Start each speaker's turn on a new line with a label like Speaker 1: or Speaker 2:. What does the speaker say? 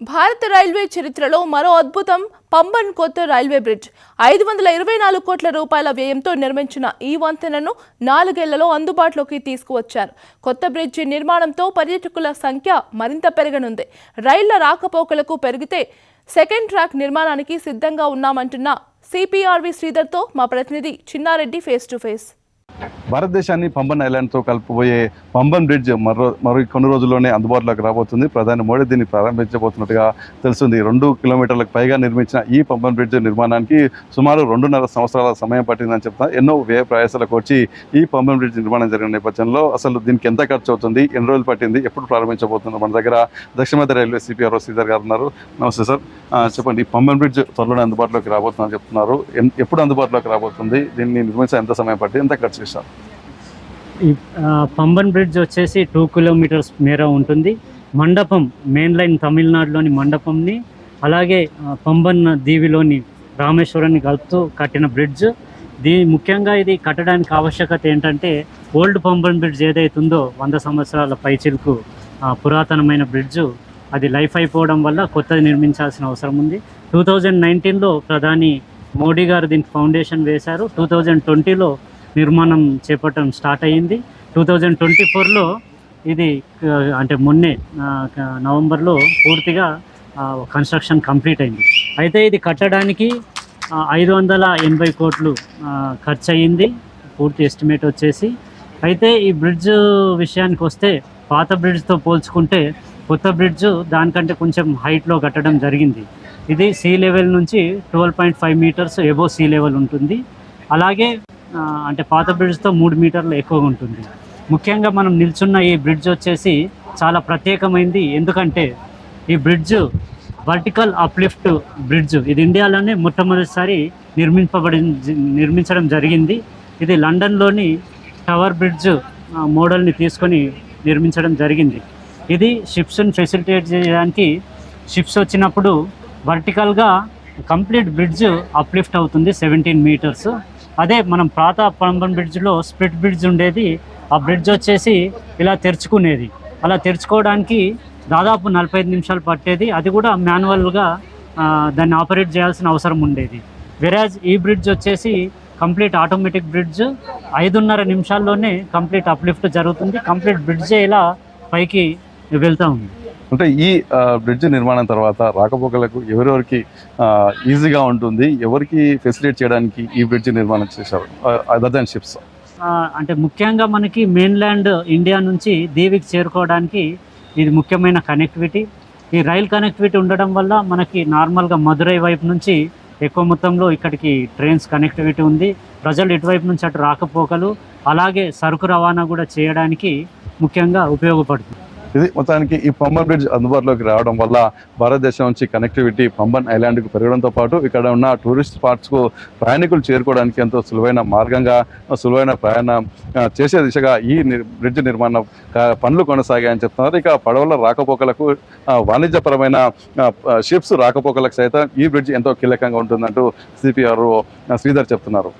Speaker 1: భారత రైల్వే చరిత్రలో మరో అద్భుతం పంబన్ కొత్త రైల్వే బ్రిడ్జ్. ఐదు వందల ఇరవై నాలుగు కోట్ల రూపాయల వ్యయంతో నిర్మించిన ఈ వంతెనను నాలుగేళ్ళలో అందుబాటులోకి తీసుకువచ్చారు. కొత్త బ్రిడ్జి నిర్మాణంతో పర్యాటకుల సంఖ్య మరింత పెరగనుంది. రైళ్ళ రాకపోకలకు పెరిగితే సెకండ్ ట్రాక్ నిర్మాణానికి సిద్ధంగా ఉన్నామంటున్న సిపిఆర్వి శ్రీధర్తో మా ప్రతినిధి చిన్నారెడ్డి ఫేస్ టు ఫేస్.
Speaker 2: భారతదేశాన్ని పంబన్ ఐలాండ్తో కలుపుబోయే పంబన్ బ్రిడ్జ్ మరో మరో కొన్ని రోజుల్లోనే అందుబాటులోకి రాబోతుంది. ప్రధాని మోడీ దీన్ని ప్రారంభించబోతున్నట్టుగా తెలుస్తుంది. రెండు కిలోమీటర్లకు పైగా నిర్మించిన ఈ పంబన్ బ్రిడ్జ్ నిర్మాణానికి సుమారు రెండున్నర సంవత్సరాల సమయం పట్టిందని చెప్తా ఎన్నో వ్యయ ప్రయాసాలకు వచ్చి ఈ పంబన్ బ్రిడ్జ్ నిర్మాణం జరిగిన నేపథ్యంలో అసలు దీనికి ఎంత ఖర్చు అవుతుంది ఎన్ని రోజులు పట్టింది ఎప్పుడు ప్రారంభించబోతున్నారు మన దగ్గర దక్షిణ మధ్య రైల్వే సిపిఆర్ శ్రీధర్ గారు ఉన్నారు. నమస్తే సార్. చెప్పండి ఈ పంబన్ బ్రిడ్జ్ త్వరలోనే అందుబాటులోకి రాబోతుందని చెప్తున్నారు. ఎన్- ఎప్పుడు అందుబాటులోకి రాబోతుంది దీన్ని నిర్మించడం ఎంత సమయం పట్టి ఎంత ఖర్చు చేస్తారు
Speaker 3: ఈ పంబన్ బ్రిడ్జ్ వచ్చేసి టూ కిలోమీటర్స్ మేర ఉంటుంది. మండపం మెయిన్ లైన్ తమిళనాడులోని మండపంని అలాగే పంబన్ దీవిలోని రామేశ్వరాన్ని కలుపుతూ కట్టిన బ్రిడ్జ్. దీ ముఖ్యంగా ఇది కట్టడానికి ఆవశ్యకత ఏంటంటే ఓల్డ్ పంబన్ బ్రిడ్జ్ ఏదైతుందో వంద సంవత్సరాల పైచిలుకు పురాతనమైన బ్రిడ్జ్ అది లైఫ్ అయిపోవడం వల్ల కొత్తది నిర్మించాల్సిన అవసరం ఉంది. టూ థౌజండ్ నైన్టీన్లో ప్రధాని మోడీ గారు దీనికి ఫౌండేషన్ వేశారు. టూ థౌజండ్ ట్వంటీలో నిర్మాణం చేపట్టడం స్టార్ట్ అయ్యింది. టూ థౌజండ్ ట్వంటీ ఫోర్లో ఇది అంటే మొన్నే నవంబర్లో పూర్తిగా కన్స్ట్రక్షన్ కంప్లీట్ అయింది. అయితే ఇది కట్టడానికి ఐదు వందల ఎనభై కోట్లు ఖర్చు అయ్యింది పూర్తి ఎస్టిమేట్ వచ్చేసి. అయితే ఈ బ్రిడ్జ్ విషయానికి వస్తే పాత బ్రిడ్జ్తో పోల్చుకుంటే కొత్త బ్రిడ్జ్ దానికంటే కొంచెం హైట్లో కట్టడం జరిగింది. ఇది సీ లెవెల్ నుంచి twelve point five metres above sea level ఉంటుంది. అలాగే అంటే పాత బ్రిడ్జ్తో మూడు మీటర్లు ఎక్కువగా ఉంటుంది. ముఖ్యంగా మనం నిల్చున్న ఈ బ్రిడ్జ్ వచ్చేసి చాలా ప్రత్యేకమైంది. ఎందుకంటే ఈ బ్రిడ్జ్ వర్టికల్ అప్లిఫ్ట్ బ్రిడ్జ్ ఇది ఇండియాలోనే మొట్టమొదటిసారి నిర్మింపబడి నిర్మించడం జరిగింది. ఇది లండన్లోని టవర్ బ్రిడ్జ్ మోడల్ని తీసుకొని నిర్మించడం జరిగింది. ఇది షిప్స్ని ఫెసిలిటేట్ చేయడానికి షిప్స్ వచ్చినప్పుడు వర్టికల్గా కంప్లీట్ బ్రిడ్జ్ అప్లిఫ్ట్ అవుతుంది సెవెంటీన్ మీటర్స్ అదే మనం పాత పంబన్ బ్రిడ్జ్లో స్ప్లిట్ బ్రిడ్జ్ ఉండేది. ఆ బ్రిడ్జ్ వచ్చేసి ఇలా తెరుచుకునేది. అలా తెరుచుకోవడానికి దాదాపు నలభై ఐదు నిమిషాలు పట్టేది. అది కూడా మాన్యువల్గా దాన్ని ఆపరేట్ చేయాల్సిన అవసరం ఉండేది. వెరాజ్ ఈ బ్రిడ్జ్ వచ్చేసి కంప్లీట్ ఆటోమేటిక్ బ్రిడ్జ్ ఐదున్నర నిమిషాల్లోనే కంప్లీట్ అప్లిఫ్ట్ జరుగుతుంది. కంప్లీట్ బ్రిడ్జే ఇలా పైకి వెళ్తూ ఉంది.
Speaker 2: అంటే ఈ బ్రిడ్జ్ నిర్మాణం తర్వాత రాకపోకలకు ఎవరెవరికి ఈజీగా ఉంటుంది ఎవరికి ఫెసిలిటేట్ చేయడానికి ఈ బ్రిడ్జ్ నిర్మాణం చేశారు అదర్ దాన్ షిప్స్.
Speaker 3: అంటే ముఖ్యంగా మనకి మెయిన్ల్యాండ్ ఇండియా నుంచి దీవికి చేరుకోవడానికి ఇది ముఖ్యమైన కనెక్టివిటీ. ఈ రైల్ కనెక్టివిటీ ఉండడం వల్ల మనకి నార్మల్గా మదురై వైపు నుంచి ఎక్కువ మొత్తంలో ఇక్కడికి ట్రైన్స్ కనెక్టివిటీ ఉంది. ప్రజలు ఇటువైపు నుంచి అటు రాకపోకలు అలాగే సరుకు రవాణా కూడా చేయడానికి ముఖ్యంగా ఉపయోగపడుతుంది.
Speaker 2: ఇది మొత్తానికి ఈ పంబన్ బ్రిడ్జ్ అందుబాటులోకి రావడం వల్ల భారతదేశం నుంచి కనెక్టివిటీ పంబన్ ఐలాండ్కు పెరగడంతో పాటు ఇక్కడ ఉన్న టూరిస్ట్ స్పాట్స్కు ప్రయాణికులు చేరుకోవడానికి ఎంతో సులువైన మార్గంగా సులువైన ప్రయాణం చేసే దిశగా ఈ బ్రిడ్జ్ నిర్మాణం పనులు కొనసాగాయని చెప్తున్నారు. ఇక పడవల రాకపోకలకు వాణిజ్యపరమైన షిప్స్ రాకపోకలకు సైతం ఈ బ్రిడ్జ్ ఎంతో కీలకంగా ఉంటుందంటూ సిపిఆర్ శ్రీధర్ చెప్తున్నారు.